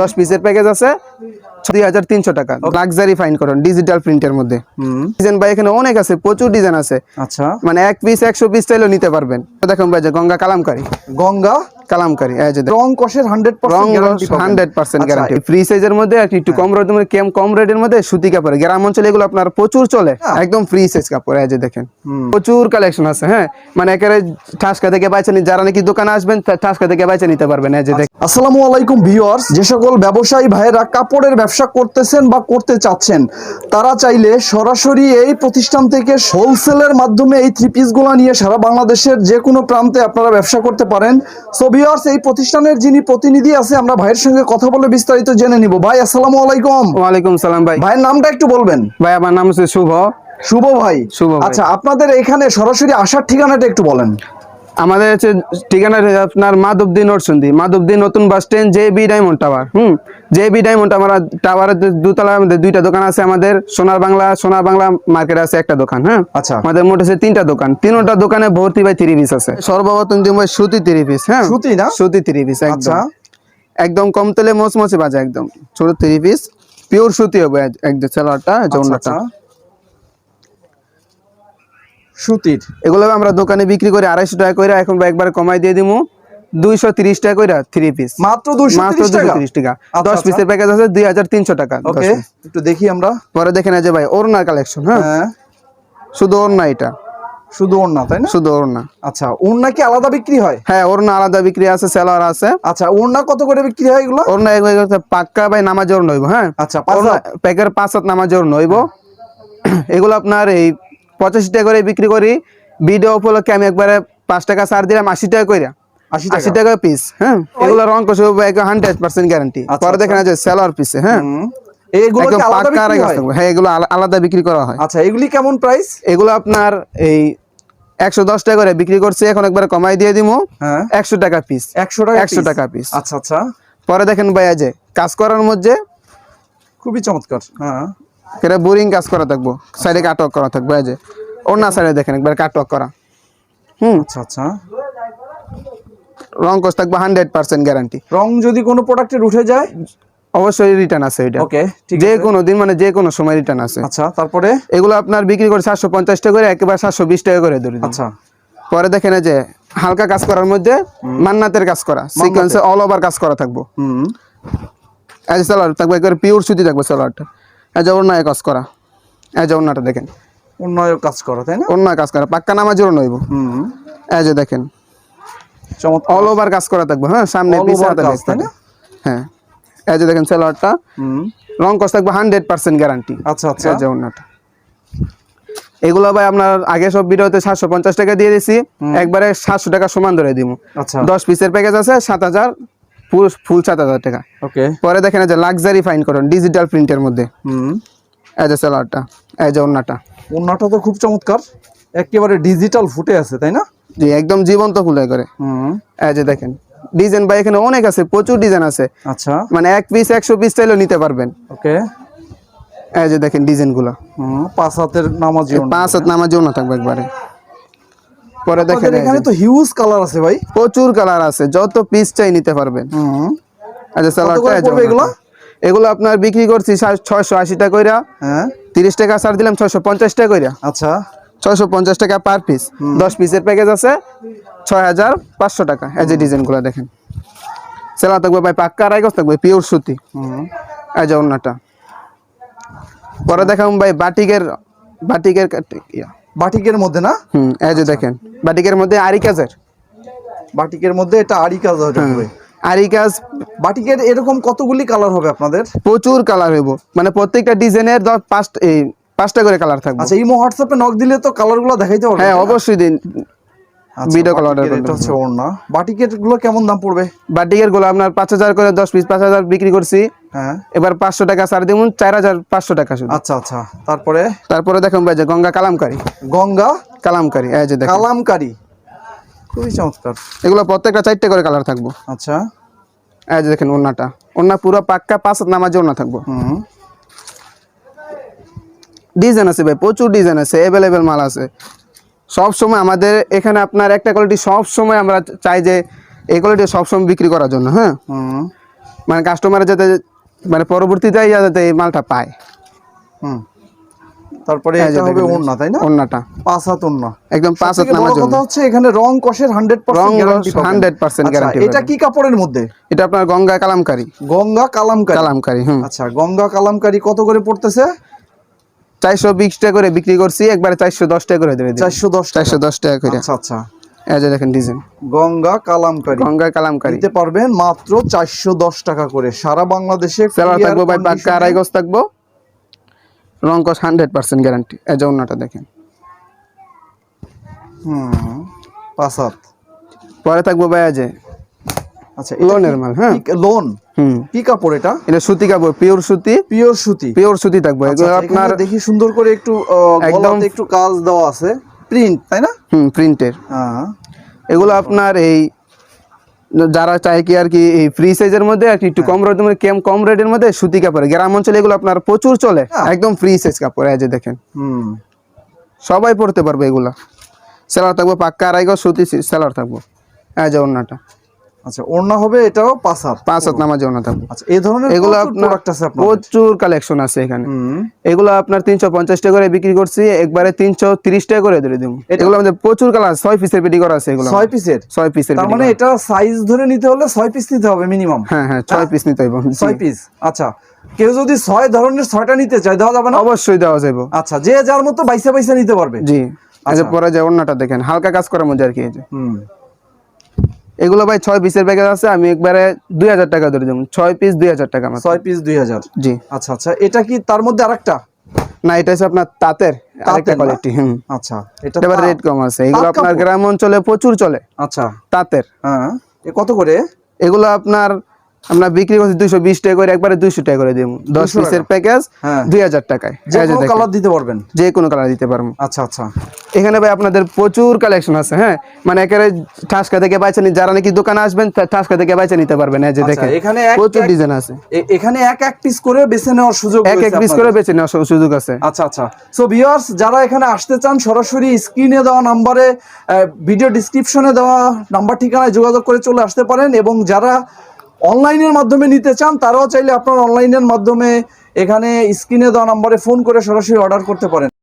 দশ পিসের প্যাকেজ আছে দুই হাজার তিনশো টাকা। লাক্সারি ফাইন করুন ডিজিটাল প্রিন্টের মধ্যে। হুম। ডিজাইন ভাই এখানে অনেক আছে প্রচুর ডিজাইন আছে। আচ্ছা। মানে এক পিস একশো পিস চাইলেও নিতে পারবেন। দেখুন ভাই যে গঙ্গা কালামকারী। গঙ্গা কালামকারি। রং কষের হান্ড্রেড রং হান্ড্রেড পার্সেন্ট গ্যারান্টি ফ্রি সাইজের মধ্যে একটু কম রেটের মধ্যে কেম কম রেটের মধ্যে সুতি কাপড়। গ্রাম অঞ্চলে এগুলো আপনার প্রচুর চলে একদম ফ্রি সাইজ কাপড় এই যে দেখেন। প্রচুর কালেকশন আছে হ্যাঁ। মানে একেবারে ঠাসকা থেকে বাইচে নি যারা নাকি দোকানে আসবেন ঠাসকা থেকে বাইচে নিতে পারবেন এই যে দেখেন। আসসালামু আলাইকুম ভিউয়ার্স যে সকল ব্যবসায়ী ভাইয়েরা কাপড়ের ব্যবসা করতেছেন বা করতে চাচ্ছেন তারা চাইলে সরাসরি এই প্রতিষ্ঠান থেকে হোলসেলের মাধ্যমে এই থ্রি পিসগুলো নিয়ে সারা বাংলাদেশের যে কোনো প্রান্তে আপনারা ব্যবসা করতে পারেন। সো ভিউয়ার্স এই প্রতিষ্ঠানের যিনি প্রতিনিধি আছে আমরা ভাইয়ের সঙ্গে কথা বলে বিস্তারিত জেনে নিব। ভাই আসসালামু আলাইকুম। ওয়ালাইকুম সালাম ভাই। ভাইয়ের নামটা একটু বলবেন। ভাই আমার নাম হচ্ছে শুভ। শুভ ভাই। শুভ আচ্ছা আপনাদের এখানে সরাসরি আসার ঠিকানাটা একটু বলেন। আমাদের হচ্ছে ঠিকানা হচ্ছে আপনার মাধবদী নরসুন্দি মাধবদী নতুন bus stand J B diamond tower হুম? জে বি ডায়মন্ড টাওয়ার টাওয়ারের দুতলা আমাদের দুইটা দোকান আছে আমাদের। সোনার বাংলা সোনার বাংলা মার্কেট আছে একটা দোকান হ্যাঁ? আচ্ছা। আমাদের মোট আছে তিনটা দোকান। তিনটা দোকানে ভর্তি ভাই থ্রি পিস আছে। সর্বপ্রথম দিব ভাই সুতি থ্রি পিস হ্যাঁ? সুতি না? সুতি থ্রি পিস একদম। আচ্ছা। একদম কম তেলে মচমচে বাজে একদম। ছোট থ্রি পিস পিওর সুতি হবে একদম আচ্ছা, জন্যটা। সুতির। এগুলো আমরা দোকানে বিক্রি করে আড়াইশো টাকা করে এখন একবার কমাই দিয়ে দিমু। দুইশো তিরিশ টাকা করে থ্রি পিস মাত্র তিরিশ টাকা? তিরিশ টাকা। আচ্ছা, দশ আচ্ছা। পিসের প্যাকেজ আছে দুই হাজার তিনশো টাকা একটু দেখি আমরা। পরে দেখেন এই যে ভাই ওড়না কালেকশন হ্যাঁ? হ্যাঁ। শুধু ওড়না এটা। শুধু ওড়না তাই না? শুধু ওড়না। আচ্ছা ওড়না কি আলাদা বিক্রি হয়? হ্যাঁ ওড়না আলাদা বিক্রি আছে সেলার আছে। আচ্ছা ওড়না কত করে বিক্রি হয় এগুলো? ওড়না পাক্কা ভাই নামাজ ওড়না হইব হ্যাঁ? আচ্ছা, প্যাকের পাঁচ হাত নামাজ ওড়না হইব। এগুলো আপনার এই পঁচাশি টাকা করে বিক্রি করি। ভিডিও উপলক্ষে আমি একবারে পাঁচ টাকা ছাড় দিলাম আশি টাকা করে আশি টাকা? পিস হ্যাঁ? এগুলো রং কষে হান্ড্রেড পার্সেন্ট গ্যারান্টি আচ্ছা, পরে দেখেন যে সেলার পিসে হ্যাঁ? আলাদা বিক্রি আড়াই হয়? হ্যাঁ এগুলো আলাদা বিক্রি করা হয়। আচ্ছা এগুলি কেমন প্রাইস এগুলো আপনার এই একশো দশ টাকা করে বিক্রি করছে এখন একবার কমাই দিয়ে দিমু। হ্যাঁ। একশো টাকা পিস একশো টাকা একশো টাকা পিস আচ্ছা আচ্ছা। পরে দেখেন ভাইয়া যে কাজ করার মধ্যে খুবই চমৎকার হ্যাঁ। এটা বোরিং কাজ করা থাকব সাইডে কাটক করা থাকবে এই যে অন্য সাইডে দেখেন একবার কাটক করা। হুম? আচ্ছা আচ্ছা। রং কস থাকবে হান্ড্রেড পার্সেন্ট গ্যারান্টি। রং যদি কোনো প্রোডাক্টের উঠে যায়? অবশ্যই রিটার্ন আছে এটা। ওকে ঠিক যে কোনো দিন মানে যে কোনো সময় রিটার্ন আছে। আচ্ছা তারপরে? এগুলো আপনার বিক্রি করে সাতশো পঞ্চাশ টাকা করে একেবারে সাতশো বিশ টাকা করে ধরে আচ্ছা। পরে দেখেন এই যে হালকা কাজ করার মধ্যে মান্নাতের কাজ করা সিকোয়েন্সে অল ওভার কাজ করা থাকব। হুম। এই যে সালোয়ার থাকবে একবারে পিওর সুতি থাকবে সালোয়ারটা যে অন্যায় কাজ করা। যে অন্যটা দেখেন। উন্নয়ন কাজ করা তাই না? অন্যায় কাজ করা। পাক্কা নামাজেরও নইব। হুম। এই দেখেন। চমৎকার। অল ওভার কাজ করা থাকবে হ্যাঁ? সামনে তাই না? হ্যাঁ। যে দেখেন সালোয়ারটা। হুম। রং কস থাকবে হান্ড্রেড পার্সেন্ট গ্যারান্টি আচ্ছা আচ্ছা। যে অন্যটা। এগুলো ভাই আপনার আগে সব ভিডিওতে সাতশো পঞ্চাশ টাকা দিয়ে দিছি একবারে সাতশো টাকা সমান ধরে দিব আচ্ছা। দশ পিসের প্যাকেজ আছে সাত হাজার ফুল ফুল সাত হাজার টাকা। ওকে। পরে দেখেন যে লাক্সারি ফাইন করুন ডিজিটাল প্রিন্টের মধ্যে। হুম। এই যে সালোয়ারটা এই যে অন্যটা ওড়নাটা তো খুব চমৎকার। একেবারে ডিজিটাল ফুটে আছে তাই না? জি একদম জীবন্ত ফুলে করে হুম। এই যে দেখেন ডিজাইন ভাই এখানে অনেক আছে প্রচুর ডিজাইন আছে। আচ্ছা। মানে এক পিস একশো পিস চাইলেও নিতে পারবেন। ওকে। এই যে দেখেন ডিজাইনগুলো। হুম পাঁচ হাতের নামাজি। পাঁচ হাত নামাজেও না থাকবে একবারে। পরে দেখেন এখানে তো হিউজ কালার আছে ভাই। প্রচুর কালার আছে যত পিস চাই নিতে পারবেন। যে পড়বে এগুলো? এগুলো আপনার বিক্রি করছি ছয়শো আশি টাকা কইরা। হ্যাঁ। তিরিশ টাকা ছাড় দিলাম ছয়শো পঞ্চাশ টাকা কইরা। আচ্ছা। ছয়শো পঞ্চাশ টাকা পার পিস দশ পিসের প্যাকেজ আছে ছয় হাজার পাঁচশো টাকা। এই যে ডিজাইনগুলো দেখেন। সেলা থাকবে ভাই পাক্কা গজ থাকবে পিওর সুতি। হুম। এই যে অন্যটা পরে দেখাম ভাই বাটিকের বাটিকের ইয়া। বাটিকের মধ্যে না? হুম এই যে দেখেন। বাটিকের মধ্যে আরি কাজের। বাটিকের মধ্যে এটা আড়ি কাজ হবে আরি কাজ। বাটিকের এরকম কতগুলি কালার হবে আপনাদের? প্রচুর কালার হইব। মানে প্রত্যেকটা ডিজাইনের ধর পাঁচটা এই পাঁচটা করে কালার থাকবে। আচ্ছা এই হোয়াটসঅ্যাপে নক দিলে তো কালারগুলো দেখাইতে পারবে হ্যাঁ অবশ্যই দিন। আচ্ছা, video call বাটিকের এটা হচ্ছে ওড়না। বাটিকেরগুলো কেমন দাম পড়বে? বাটিকেরগুলো আপনার পাঁচ হাজার করে দশ পিস পাঁচ হাজার বিক্রি করছি। হ্যাঁ। এবার পাঁচশো টাকা ছাড় শুধু। আচ্ছা আচ্ছা। তারপরে? তারপরে দেখুন ভাই যে গঙ্গা কালামকারী। গঙ্গা? কালামকারি এই যে দেখেন। কালামকারি। খুবই চমৎকার। এগুলো প্রত্যেকটা চারটে করে কালার থাকব। আচ্ছা। এই যে দেখেন ওন্নাটা ওন্না পুরো পাক্কা পাঁচ নামাজে ওন্না থাকব। হুম। ডিজাইন আছে ভাই প্রচুর ডিজাইন আছে অ্যাভেলেবেল মাল আছে। সব সময় আমাদের এখানে আপনার একটা কোয়ালিটি সব সময় আমরা চাই যে এই কোয়ালিটি সব সময় বিক্রি করার জন্য হ্যাঁ? মানে কাস্টমার যাতে মানে পরবর্তীতে যাতে এই মালটা পায়। হুম। তারপরে এটা হবে ওড়না তাই না? ওড়নাটা। পাঁচ হাত ওড়না। একদম পাঁচ হাত কথা হচ্ছে এখানে রং কষের হান্ড্রেড রং গ্যারান্টি 100% guarantee এটা কি কাপড়ের মধ্যে? এটা আপনার গঙ্গা কালামকারি। গঙ্গা কালামকারি। কালামকারি হুম। আচ্ছা গঙ্গা কালামকারি কত করে পড়তেছে? চারশো বিশ টাকা করে বিক্রি করছি একবারে চারশো দশ টাকা করে দেবে চারশো দশ চারশো দশ টাকা করে। আচ্ছা আচ্ছা। এই যে দেখেন ডিজাইন গঙ্গা কালামকারি। গঙ্গা কালামকারি। নিতে পারবেন মাত্র চারশো দশ টাকা করে। সারা বাংলাদেশে থাকব ভাই পাক্কা আড়াই গজ থাকব। রং কস হান্ড্রেড পার্সেন্ট গ্যারান্টি এই যে অন্যটা দেখেন। হুম পাঁচ পরে থাকব ভাই যে আচ্ছা লোনের মাল হ্যাঁ? লোন কি কাপড় এটা? এটা সুতি কাপড় পিওর সুতি। পিওর সুতি। পিওর সুতি থাকব। আচ্ছা, আপনার দেখি সুন্দর করে একটু একদম- একটু কাজ দেওয়া আছে। প্রিন্ট তাই না? হুম প্রিন্টের হ্যাঁ। এগুলো আপনার এই যারা চায় কি আর কি এই ফ্রি সাইজের মধ্যে আর কি একটু কম রেটের মধ্যে কেম কম রেটের মধ্যে সুতি কাপড়। গ্রাম অঞ্চলে এগুলো আপনার প্রচুর চলে। হ্যাঁ। একদম ফ্রি সাইজ কাপড় এই যে দেখেন। হুম। সবাই পড়তে পারবে এগুলা। সেলার থাকব পাক্কা আড়াই গজ সুতি সেলার থাকব। এই যে ওড়নাটা। আচ্ছা ওড়না হবে এটাও পাঁচ হাত। পাঁচ হাত নামাজ ওড়না থাকব। আচ্ছা এই ধরনের এগুলো প্রোডাক্ট আছে আপনার প্রচুর কালেকশন আছে এখানে। এগুলো আপনার তিনশো পঞ্চাশ টাকা করে বিক্রি করছি একবারে তিনশো তিরিশ টাকা করে ধরে দিব। এগুলো আমাদের প্রচুর কালার ছয় পিসের পেটি করা আছে এগুলো ছয় পিসের ছয় পিসের তার মানে এটা সাইজ ধরে নিতে হলে ছয় পিস নিতে হবে মিনিমাম হ্যাঁ হ্যাঁ ছয় পিস নিতে জি। ছয় পিস আচ্ছা কেউ যদি ছয় ধরনের ছয়টা নিতে চায় দেওয়া যাবে না? অবশ্যই দেওয়া যাবে। আচ্ছা যে যার মতো বাইসা বাইসা নিতে পারবে। জি আচ্ছা। পরে যে অন্যটা দেখেন হালকা কাজ করার মধ্যে আর কি হুম। এগুলো ভাই ছয় পিসের প্যাকেজ আছে আমি একবারে দুই হাজার টাকা ধরে দেবো। ছয় পিস দুই হাজার টাকা ছয় পিস দুই হাজার। জি। আচ্ছা আচ্ছা এটা কি তার মধ্যে আরেকটা? না এটা হচ্ছে আপনার তাঁতের আরেকটা কোয়ালিটি হুম। আচ্ছা এটা এবার রেট কম আছে। এগুলো আপনার গ্রাম অঞ্চলে প্রচুর চলে। আচ্ছা। তাঁতের। হ্যাঁ কত করে? এগুলো আপনার আমরা বিক্রি করছি দুইশো বিশ টাকা করে একবারে দুইশো টাকা করে দিব। দশ পিসের প্যাকেজ। দুই হাজার টাকায়। কালার দিতে পারবেন। যে কোনো কালার দিতে পারব। আচ্ছা আচ্ছা। এখানে ভাই আপনাদের প্রচুর কালেকশন আছে হ্যাঁ? মানে একেবারে ঠাসকা থেকে বাইচে নি যারা নাকি দোকানে আসবেন ঠাসকা থেকে বাইচে নিতে পারবেন এই যে আচ্ছা, দেখেন। এখানে প্রচুর ডিজাইন আছে। এখানে এক এক পিস করে বেছে নেওয়ার সুযোগ এক এক পিস করে বেছে নেওয়ার সুযোগ আছে। আচ্ছা আচ্ছা। সো ভিউয়ার্স যারা এখানে আসতে চান সরাসরি স্ক্রিনে দেওয়া নাম্বারে ভিডিও ডিসক্রিপশনে দেওয়া নাম্বার ঠিকানায় যোগাযোগ করে চলে আসতে পারেন এবং যারা অনলাইনের মাধ্যমে নিতে চান, তারাও চাইলে আপনার অনলাইনের মাধ্যমে এখানে স্ক্রিনে দেওয়া নম্বরে ফোন করে সরাসরি অর্ডার করতে পারেন।